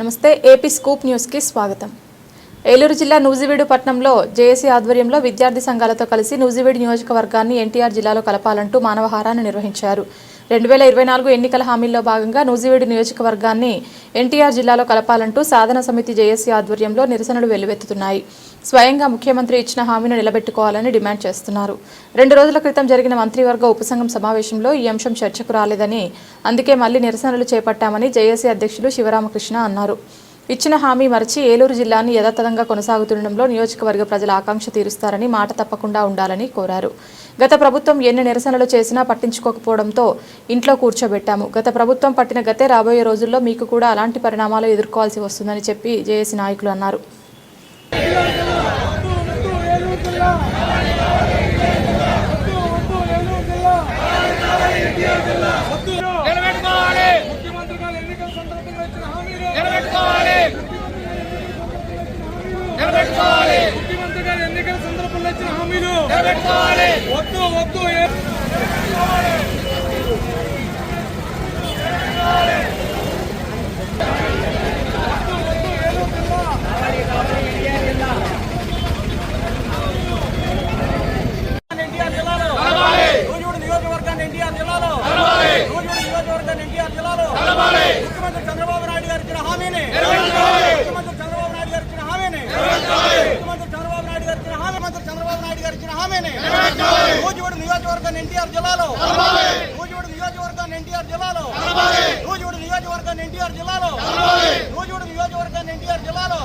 నమస్తే AP scoop న్యూస్కి స్వాగతం. ఏలూరు జిల్లా నూజివీడు పట్టణంలో జేఏసీ ఆధ్వర్యంలో విద్యార్థి సంఘాలతో కలిసి నూజివీడు నియోజకవర్గాన్ని ఎన్టీఆర్ జిల్లాలో కలపాలంటూ మానవహారాన్ని నిర్వహించారు. రెండు వేల ఇరవై నాలుగు ఎన్నికల హామీల్లో భాగంగా నూజివీడు నియోజకవర్గాన్ని ఎన్టీఆర్ జిల్లాలో కలపాలంటూ సాధన సమితి జేఏసీ ఆధ్వర్యంలో నిరసనలు వెల్లువెత్తుతున్నాయి స్వయంగా ముఖ్యమంత్రి ఇచ్చిన హామీని నిలబెట్టుకోవాలని డిమాండ్ చేస్తున్నారు. రెండు రోజుల క్రితం జరిగిన మంత్రివర్గ ఉపసంఘం సమావేశంలో ఈ అంశం చర్చకు రాలేదని అందుకే మళ్ళీ నిరసనలు చేపట్టామని జేఏసీ అధ్యక్షులు శివరామకృష్ణ అన్నారు. ఇచ్చిన హామీ మరచి ఏలూరు జిల్లాని యథాతథంగా కొనసాగుతుండడంలో నియోజకవర్గ ప్రజల ఆకాంక్ష తీరుస్తారని మాట తప్పకుండా ఉండాలని కోరారు. గత ప్రభుత్వం ఎన్ని నిరసనలు చేసినా పట్టించుకోకపోవడంతో ఇంట్లో కూర్చోబెట్టాము. గత ప్రభుత్వం పట్టిన గతే రాబోయే రోజుల్లో మీకు కూడా అలాంటి పరిణామాలు ఎదుర్కోవాల్సి వస్తుందని చెప్పి జేఏసీ నాయకులు అన్నారు నిలబెట్టుకోవాలి ముఖ్యమంత్రి గారు ఎన్నికల సందర్భంగా ఇచ్చిన హామీలు నిలబెట్టుకోవాలి నిలబెట్టుకోవాలి ముఖ్యమంత్రి గారు ఎన్నికల సందర్భంగా ఇచ్చిన హామీలు నిలబెట్టుకోవాలి వద్దు వద్దు ఏ- ఎన్టీఆర్ జిల్లాలో నూజివీడు నియోజకవర్గాన్ని ఎన్టీఆర్ జిల్లాలో నూజివీడు నియోజకవర్గాన్ని ఎన్టీఆర్ జిల్లాలో. ముఖ్యమంత్రి చంద్రబాబు నాయుడు గారు ఇచ్చిన హామీని ముఖ్యమంత్రి చంద్రబాబు నాయుడు గారు ఇచ్చిన హామీని ముఖ్యమంత్రి చంద్రబాబు నాయుడు గారు ఇచ్చిన హామీ ముఖ్యమంత్రి నాయుడు గారు ఇచ్చిన హామీని నూజివీడు నియోజకవర్గాన్ని ఎన్టీఆర్ జిల్లాలో నూజివీడు నియోజకవర్గాన్ని ఎన్టీఆర్ జిల్లాలో నూజివీడు నియోజకవర్గాన్ని ఎన్టీఆర్ జిల్లాలో నూజివీడు నియోజకవర్గాన్ని ఎన్టీఆర్ జిల్లాలో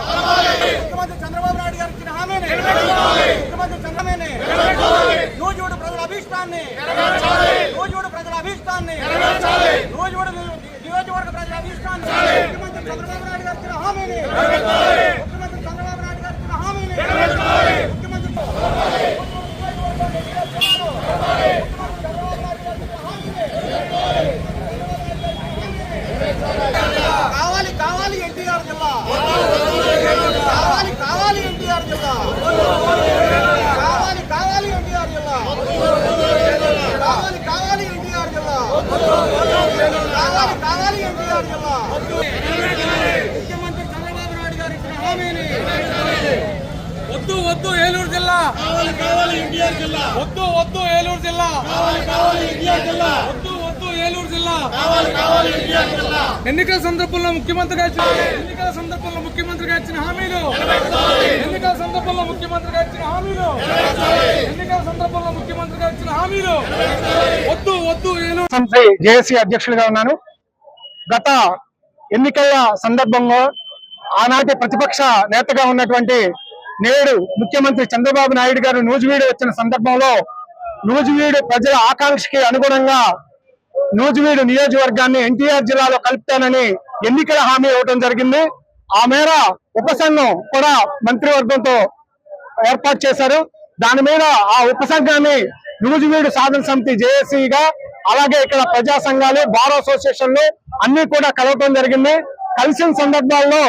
ముఖ్యమంత్రి చంద్రబాబు నాయుడు గారు ఇచ్చిన హామీని ముఖ్యమంత్రి చంద్రమేని నూజివీడు ప్రజల అభీష్టాన్ని నూజివీడు ప్రజల అభీష్టాన్ని నూజివీడు నియోజకవర్గ ప్రజల అభీష్టాన్ని ముఖ్యమంత్రి చంద్రబాబు నాయుడు గారు ఇచ్చిన హామీని ముఖ్యమంత్రి చంద్రబాబు నాయుడు గారు ఇచ్చిన హామీని ముఖ్యమంత్రి కావాలి కావాలి ఎన్టీఆర్ జిల్లా. కావాలి కావాలి ఎన్టీఆర్ జిల్లా. కావాలి కావాలి ఎన్టీఆర్ జిల్లా. కావాలి కావాలి ఎన్టీఆర్ జిల్లా. కావాలి కావాలి ఎన్టీఆర్ జిల్లా. ముఖ్యమంత్రి చంద్రబాబు నాయుడు గారు ఇచ్చిన హామీని వద్దు వద్దు ఏలూరు జిల్లా. వద్దు వద్దు ఏలూరు జిల్లా. వద్దు వద్దు ఏలూరు జిల్లా. ఎన్నికల సందర్భంలో ముఖ్యమంత్రిగా ఇచ్చిన ఎన్నికల సందర్భంలో ముఖ్యమంత్రిగా ఇచ్చిన హామీలు. ఎన్నికల సందర్భంలో ముఖ్యమంత్రిగా ఇచ్చిన హామీలు. ఎన్నికల సందర్భంలో ముఖ్యమంత్రిగా ఇచ్చిన హామీలు. వద్దు వద్దు ఏలూరు జేఏసీ అధ్యక్షులుగా ఉన్నాను. గత ఎన్నికల సందర్భంగా ఆనాటి ప్రతిపక్ష నేతగా ఉన్నటువంటి నేడు ముఖ్యమంత్రి చంద్రబాబు నాయుడు గారు నూజివీడు వచ్చిన సందర్భంలో నూజివీడు ప్రజల ఆకాంక్షకి అనుగుణంగా నూజివీడు నియోజకవర్గాన్ని ఎన్టీఆర్ జిల్లాలో కలుపుతానని ఎన్నికల హామీ ఇవ్వడం జరిగింది. ఆ మేర ఉపసంఘం కూడా మంత్రివర్గంతో ఏర్పాటు చేశారు. దాని మీద ఆ ఉపసంఘాన్ని నూజివీడు సాధన సమితి జేఏసీగా అలాగే ఇక్కడ ప్రజా సంఘాలు బార్ అసోసియేషన్లు అన్ని కూడా కలవటం జరిగింది. కలిసిన సందర్భాల్లో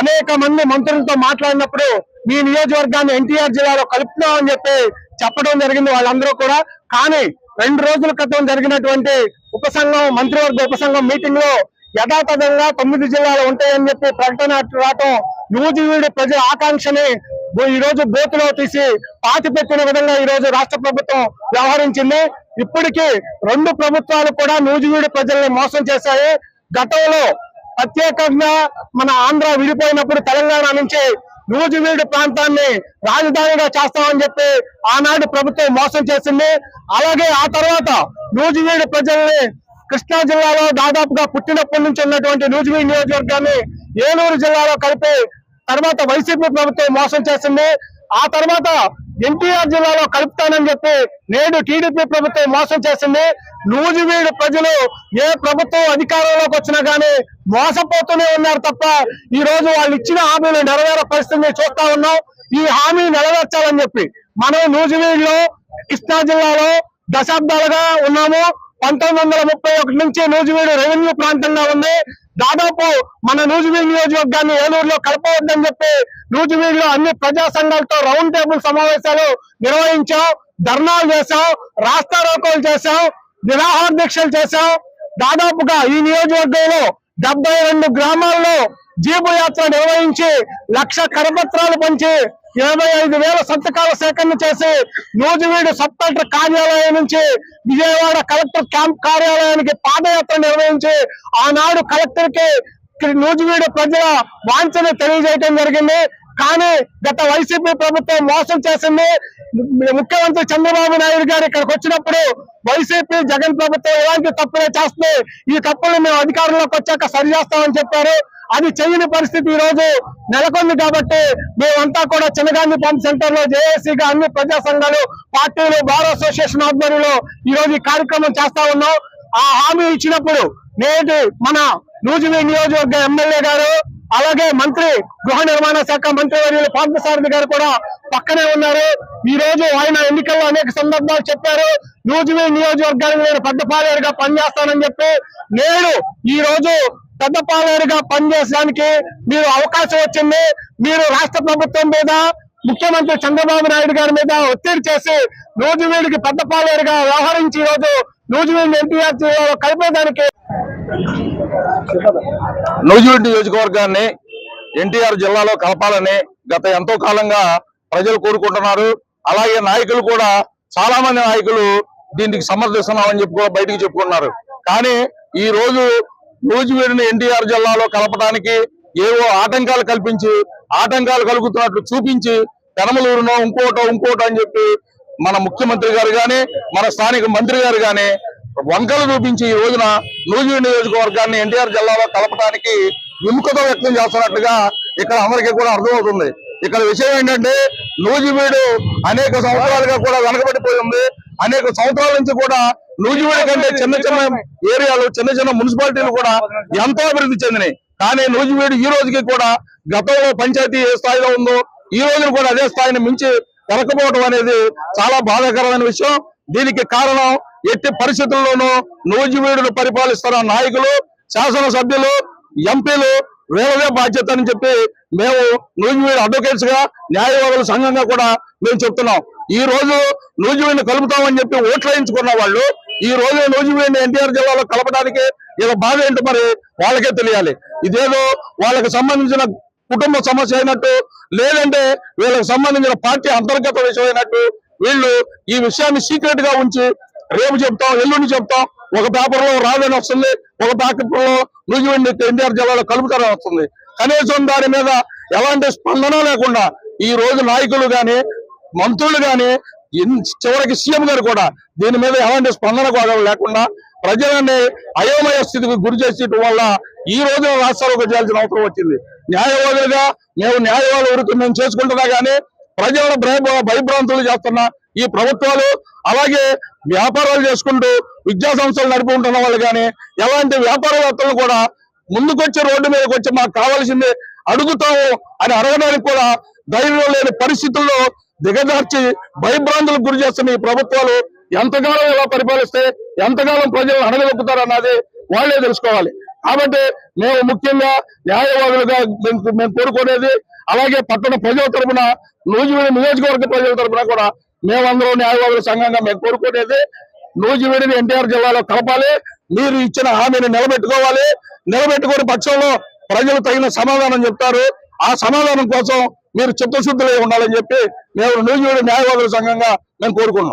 అనేక మంది మంత్రులతో మాట్లాడినప్పుడు మీ నియోజకవర్గాన్ని ఎన్టీఆర్ జిల్లాలో కలుపుతున్నామని చెప్పి చెప్పడం జరిగింది వాళ్ళందరూ కూడా. కానీ రెండు రోజుల క్రితం జరిగినటువంటి ఉపసంఘం మంత్రివర్గ ఉపసంఘం మీటింగ్లో యథాతథంగా తొమ్మిది జిల్లాలు ఉంటాయని చెప్పి ప్రకటన రావటం నూజివీడు ప్రజల ఆకాంక్షని బో- ఈ రోజు బోతులో తీసి పాతి పెట్టిన విధంగా ఈ రోజు రాష్ట్ర ప్రభుత్వం వ్యవహరించింది. ఇప్పటికీ రెండు ప్రభుత్వాలు కూడా నూజివీడు ప్రజల్ని మోసం చేశాయి. గతంలో ప్రత్యేకంగా మన ఆంధ్ర విడిపోయినప్పుడు తెలంగాణ నుంచి నూజివీడు ప్రాంతాన్ని రాజధానిగా చేస్తామని చెప్పి ఆనాడు ప్రభుత్వం మోసం చేసింది. అలాగే ఆ తర్వాత నూజివీడు ప్రజల్ని కృష్ణా జిల్లాలో దాదాపుగా పుట్టినప్పటి నుంచి ఉన్నటువంటి నూజివీడు నియోజకవర్గాన్ని ఏలూరు జిల్లాలో కలిపి తర్వాత వైసీపీ ప్రభుత్వం మోసం చేసింది. ఆ తర్వాత ఎన్టీఆర్ జిల్లాలో కలుపుతానని చెప్పి నేడు టీడీపీ ప్రభుత్వం మోసం చేసింది. నూజివీడు ప్రజలు ఏ ప్రభుత్వం అధికారంలోకి వచ్చినా గానీ మోసపోతూనే ఉన్నారు తప్ప ఈ రోజు వాళ్ళు ఇచ్చిన హామీలు నెరవేరే పరిస్థితిని చూస్తా ఉన్నాం. ఈ హామీ నెరవేర్చాలని చెప్పి మనం నూజివీడులో కృష్ణా జిల్లాలో దశాబ్దాలుగా ఉన్నాము. పంతొమ్మిది వందల ముప్పై ఒకటి నుంచి నూజివీడు రెవెన్యూ ప్రాంతంగా ఉంది. దాదాపు మన నూజివీడు నియోజకవర్గాన్ని ఏలూరులో కలపవద్దని చెప్పి నూజివీడులో అన్ని ప్రజా సంఘాలతో రౌండ్ టేబుల్ సమావేశాలు నిర్వహించాం. ధర్నాలు చేశాం. రాస్తా రోకోలు చేశాం. నిరాహార దీక్షలు చేశాం. దాదాపుగా ఈ నియోజకవర్గంలో డెబ్బై రెండు గ్రామాల్లో జీపు యాత్ర నిర్వహించి లక్ష కరపత్రాలు పంచి ఇరవై ఐదు వేల సంతకాల సేకరణ చేసి నూజివీడు సబ్ కలెక్టర్ కార్యాలయం నుంచి విజయవాడ కలెక్టర్ క్యాంప్ కార్యాలయానికి పాదయాత్ర నిర్వహించి ఆనాడు కలెక్టర్కి నూజివీడు ప్రజల వాంఛను తెలియజేయడం జరిగింది. కానీ గత వైసీపీ ప్రభుత్వం మోసం చేసింది. ముఖ్యమంత్రి చంద్రబాబు నాయుడు గారు ఇక్కడికి వచ్చినప్పుడు వైసీపీ జగన్ ప్రభుత్వం ఎలాంటి తప్పులే చేస్తుంది? ఈ తప్పులు మేము అధికారంలోకి వచ్చాక సరిచేస్తామని చెప్పారు. అది చేయని పరిస్థితి ఈ రోజు నెలకొంది కాబట్టి మేమంతా కూడా చిన్నగాంధీ పంప్ సెంటర్లో జేఏసీగా అన్ని ప్రజా సంఘాలు పార్టీలు బార్ అసోసియేషన్ ఆధ్వర్యంలో ఈ రోజు ఈ కార్యక్రమం చేస్తా ఉన్నాం. ఆ హామీ ఇచ్చినప్పుడు నేటి మన నూజివీ నియోజకవర్గ ఎమ్మెల్యే గారు అలాగే మంత్రి గృహ నిర్మాణ శాఖ మంత్రి వర్యులు పార్థసారథి గారు కూడా పక్కనే ఉన్నారు. ఈ రోజు ఆయన ఎన్నికల్లో అనేక సందర్భాలు చెప్పారు. నూజివీ నియోజకవర్గానికి నేను పెద్దపాలేరుగా పనిచేస్తానని చెప్పి నేను ఈ రోజు పెద్ద పాలేరుగా పనిచేయడానికి మీరు అవకాశం వచ్చింది. మీరు రాష్ట్ర ప్రభుత్వం మీద ముఖ్యమంత్రి చంద్రబాబు నాయుడు గారి మీద ఒత్తిడి చేసి నూజివీడికి పెద్దపాలేరుగా వ్యవహరించి ఈరోజు రోజు నూజివీడు ఎన్టీఆర్ జిల్లాలో కలిపేదానికి నూజివీడు నియోజకవర్గాన్ని ఎన్టీఆర్ జిల్లాలో కలపాలని గత ఎంతో కాలంగా ప్రజలు కోరుకుంటున్నారు. అలాగే నాయకులు కూడా చాలా మంది నాయకులు దీనికి సమర్థిస్తున్నామని చెప్పి కూడా బయటకు చెప్పుకున్నారు. కానీ ఈ రోజు నూజివీడుని ఎన్టీఆర్ జిల్లాలో కలపడానికి ఏవో ఆటంకాలు కల్పించి ఆటంకాలు కలుగుతున్నట్లు చూపించి పెనమలూరునో ఇంకోటో ఇంకోటో అని చెప్పి మన ముఖ్యమంత్రి గారు గాని మన స్థానిక మంత్రి గారు కానీ వంకలు చూపించి ఈ రోజున నూజివీడు నియోజకవర్గాన్ని ఎన్టీఆర్ జిల్లాలో కలపడానికి విముఖత వ్యక్తం చేస్తున్నట్టుగా ఇక్కడ అందరికీ కూడా అర్థమవుతుంది. ఇక్కడ విషయం ఏంటంటే నూజివీడు అనేక సంవత్సరాలుగా కూడా వెనకబడిపోయి ఉంది. అనేక సంవత్సరాల నుంచి కూడా నూజివీడు కంటే చిన్న చిన్న ఏరియాలు చిన్న చిన్న మున్సిపాలిటీలు కూడా ఎంతో అభివృద్ధి చెందినాయి. కానీ నూజివీడు ఈ రోజుకి కూడా గతంలో పంచాయతీ ఏ స్థాయిలో ఉందో ఈ రోజున కూడా అదే స్థాయిని మించి వెనకపోవడం అనేది చాలా బాధాకరమైన విషయం. దీనికి కారణం ఎట్టి పరిస్థితుల్లోనూ నూజివీడును పరిపాలిస్తున్న నాయకులు శాసనసభ్యులు ఎంపీలు వీళ్ళదే బాధ్యత అని చెప్పి మేము నూజివీడు అడ్వకేట్స్గా న్యాయవాదుల సంఘంగా కూడా మేము చెప్తున్నాం. ఈ రోజు నూజివీడిని కలుపుతామని చెప్పి ఓట్లు వేయించుకున్న వాళ్ళు ఈ రోజు నూజివీడిని ఎన్టీఆర్ జిల్లాలో కలపడానికి ఇలా బాధ ఏంటో మరి వాళ్ళకే తెలియాలి. ఇదేదో వాళ్ళకి సంబంధించిన కుటుంబ సమస్య అయినట్టు లేదంటే వీళ్ళకి సంబంధించిన పార్టీ అంతర్గత విషయం అయినట్టు వీళ్ళు ఈ విషయాన్ని సీక్రెట్గా ఉంచి రేపు చెప్తాం ఎల్లుండి చెప్తాం ఒక పేపర్లో రాదని వస్తుంది ఒక పేపర్లో ఎన్టీఆర్ జిల్లాలో కలుపుతారని వస్తుంది. కనీసం దాని మీద ఎలాంటి స్పందన లేకుండా ఈ రోజు నాయకులు గాని మంత్రులు గాని చివరికి సీఎం గారు కూడా దీని మీద ఎలాంటి స్పందన కూడా లేకుండా ప్రజలని అయోమయ స్థితికి గురి చేసేయటం వల్ల ఈ రోజున రాష్ట్రాలకు చేయాల్సిన అవసరం వచ్చింది. న్యాయవాదులుగా మేము న్యాయవాద వృత్తి మేము చేసుకుంటున్నా కానీ ప్రజలను భయభ్రాంతులు చేస్తున్న ఈ ప్రభుత్వాలు అలాగే వ్యాపారాలు చేసుకుంటూ విద్యా సంస్థలు నడుపుకుంటున్న వాళ్ళు కానీ ఎలాంటి వ్యాపారవేత్తలు కూడా ముందుకొచ్చి రోడ్డు మీదకి వచ్చి మాకు కావాల్సింది అడుగుతాము అని అడగడానికి కూడా ధైర్యం లేని పరిస్థితుల్లో దిగజార్చి భయభ్రాంతులకు గురి చేస్తున్న ఈ ప్రభుత్వాలు ఎంతకాలం ఇలా పరిపాలిస్తే ఎంతకాలం ప్రజలను అడగలుపుతారు అన్నది వాళ్ళే తెలుసుకోవాలి. కాబట్టి మేము ముఖ్యంగా న్యాయవాదులుగా మేము కోరుకునేది అలాగే పట్టణ ప్రజల తరపున నూజివీడి నియోజకవర్గ ప్రజల తరపున కూడా మేమందరం న్యాయవాదుల సంఘంగా మేము కోరుకునేది నూజివీడిని ఎన్టీఆర్ జిల్లాలో కలపాలి. మీరు ఇచ్చిన హామీని నిలబెట్టుకోవాలి. నిలబెట్టుకునే పక్షంలో ప్రజలు తగిన సమాధానం చెప్తారు. ఆ సమాధానం కోసం మీరు చిత్తశుద్ధులై ఉండాలని చెప్పి మేము నూజివీడు న్యాయవాదుల సంఘంగా మేము కోరుకున్నాం